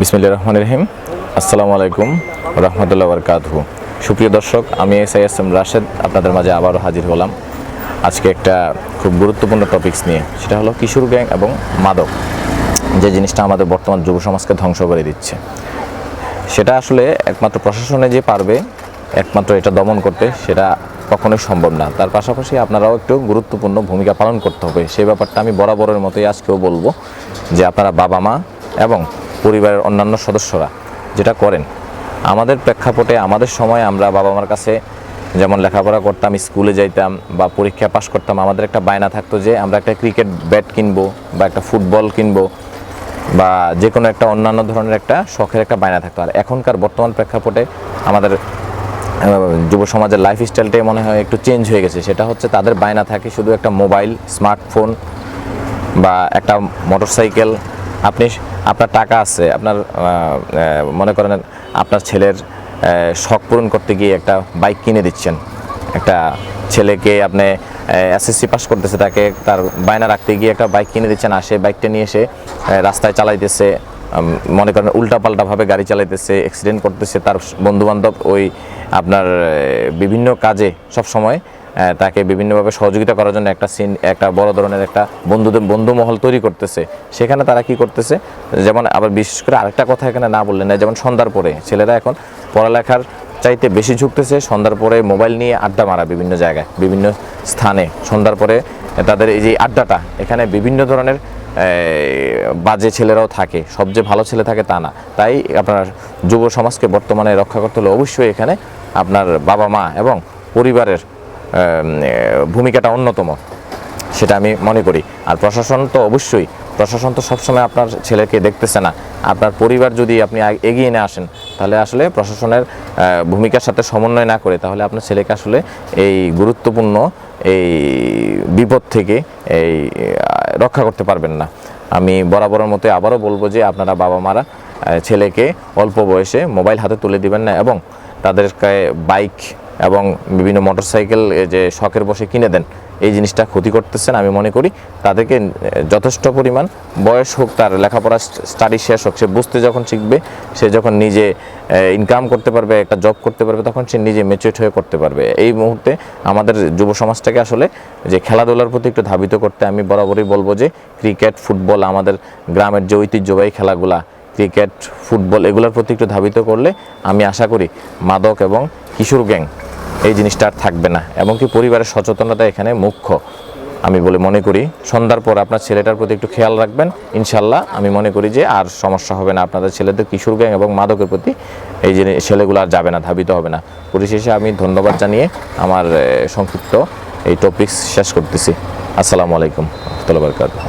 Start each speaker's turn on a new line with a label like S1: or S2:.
S1: বিসমিল্লা রহমান রহিম। আসসালামু আলাইকুম রহমতুল্লাহ বরকাতহু। সুপ্রিয় দর্শক, আমি S I S M Rashed, আপনাদের মাঝে আবারও হাজির হলাম। আজকে একটা খুব গুরুত্বপূর্ণ টপিকস নিয়ে, সেটা হলো কিশোর গ্যাং এবং মাদক। যে জিনিসটা আমাদের বর্তমান যুব সমাজকে ধ্বংস করে দিচ্ছে। সেটা আসলে একমাত্র প্রশাসনে যে পারবে, একমাত্র এটা দমন করতে, সেটা কখনোই সম্ভব না। তার পাশাপাশি আপনারাও একটু গুরুত্বপূর্ণ ভূমিকা পালন করতে হবে। সেই ব্যাপারটা আমি বরাবরের মতোই আজকেও বলব যে আপনারা বাবা মা এবং পরিবারের অন্যান্য সদস্যরা যেটা করেন। আমাদের প্রেক্ষাপটে, আমাদের সময় আমরা বাবা মার কাছে যেমন লেখাপড়া করতাম, স্কুলে যাইতাম বা পরীক্ষা পাশ করতাম, আমাদের একটা বায়না থাকতো যে আমরা একটা ক্রিকেট ব্যাট কিনবো বা একটা ফুটবল কিনবো বা যে কোনো একটা অন্যান্য ধরনের একটা শখের একটা বায়না থাকতো। আর এখনকার বর্তমান প্রেক্ষাপটে আমাদের যুব সমাজের লাইফ স্টাইলটাই মনে হয় একটু চেঞ্জ হয়ে গেছে। সেটা হচ্ছে তাদের বায়না থাকে শুধু একটা মোবাইল স্মার্টফোন বা একটা মোটরসাইকেল আপনি আপনার টাকা আছে, আপনার মনে করেন আপনার ছেলের শখ পূরণ করতে গিয়ে একটা বাইক কিনে দিচ্ছেন। একটা ছেলেকে আপনি এসএসসি পাস করতেছে, তাকে তার বায়না রাখতে গিয়ে একটা বাইক কিনে দিচ্ছেন, আর বাইকটা নিয়ে এসে রাস্তায় চালাইতেছে মনে করেন উল্টাপাল্টাভাবে গাড়ি চালাইতেছে অ্যাক্সিডেন্ট করতেছে, তার বন্ধুবান্ধব ওই আপনার বিভিন্ন কাজে সব সময় তাকে বিভিন্নভাবে সহযোগিতা করার জন্য একটা সিন, একটা বড় ধরনের একটা বন্ধুদের বন্ধু মহল তৈরি করতেছে। সেখানে তারা কি করতেছে? যেমন আবার বিশেষ করে আরেকটা কথা এখানে না বললেন না যেমন সন্ধ্যার পরে ছেলেরা এখন পড়ালেখার চাইতে বেশি ঝুঁকতেছে, সন্ধ্যার পরে মোবাইল নিয়ে আড্ডা মারা বিভিন্ন জায়গায়, বিভিন্ন স্থানে। সন্ধ্যার পরে তাদের এই যে আড্ডাটা, এখানে বিভিন্ন ধরনের বাজে ছেলেরাও থাকে, সবচেয়ে ভালো ছেলে থাকে তা না। তাই আপনার যুব সমাজকে বর্তমানে রক্ষা করতে হলে অবশ্যই এখানে আপনার বাবা মা এবং পরিবারের ভূমিকাটা অন্যতম। সেটা আমি মনে করি। আর প্রশাসন তো অবশ্যই, প্রশাসন তো সবসময় আপনার ছেলেকে দেখতেছে না। আপনার পরিবার যদি আপনি এগিয়ে নিয়ে আসেন, তাহলে আসলে প্রশাসনের ভূমিকার সাথে সমন্বয় না করে, তাহলে আপনার ছেলেকে আসলে এই গুরুত্বপূর্ণ এই বিপদ থেকে এই রক্ষা করতে পারবেন না। আমি বরাবরের মতো আবারও বলব যে, আপনারা বাবা মারা ছেলেকে অল্প বয়সে মোবাইল হাতে তুলে দিবেন না এবং তাদেরকে বাইক এবং বিভিন্ন মোটরসাইকেল যে শখের বসে কিনে দেন, এই জিনিসটা ক্ষতি করতেছেন আমি মনে করি। তাদেরকে যথেষ্ট পরিমাণ বয়স হোক, তার লেখাপড়া স্টাডি শেষ হোক, সে বুঝতে যখন শিখবে, সে যখন নিজে ইনকাম করতে পারবে, একটা জব করতে পারবে, তখন সে নিজে মেচুরেট হয়ে করতে পারবে। এই মুহূর্তে আমাদের যুব সমাজটাকে আসলে, যে খেলাধুলার প্রতি একটু ধাবিত করতে আমি বরাবরই বলব যে ক্রিকেট ফুটবল আমাদের গ্রামের যে ঐতিহ্যবাহী খেলাগুলা ক্রিকেট ফুটবল এগুলোর প্রতি একটু ধাবিত করলে আমি আশা করি মাদক এবং কিশোর গ্যাং এই জিনিসটা আর থাকবে না। এমনকি পরিবারের সচেতনতা এখানে মুখ্য। আমি বলে মনে করি, সন্ধ্যার পর আপনার ছেলেটার প্রতি একটু খেয়াল রাখবেন। ইনশাল্লাহ আমি মনে করি যে আর সমস্যা হবে না। আপনাদের ছেলেদের কিশোর গ্যাং এবং মাদকের প্রতি এই যে ছেলেগুলো আর যাবে না, ধাবিত হবে না। পরিশেষে আমি ধন্যবাদ জানিয়ে আমার সংক্ষিপ্ত এই টপিকস শেষ করতেছি। আসসালামু আলাইকুম, রহমতুল্লাহ বরকাতুহ।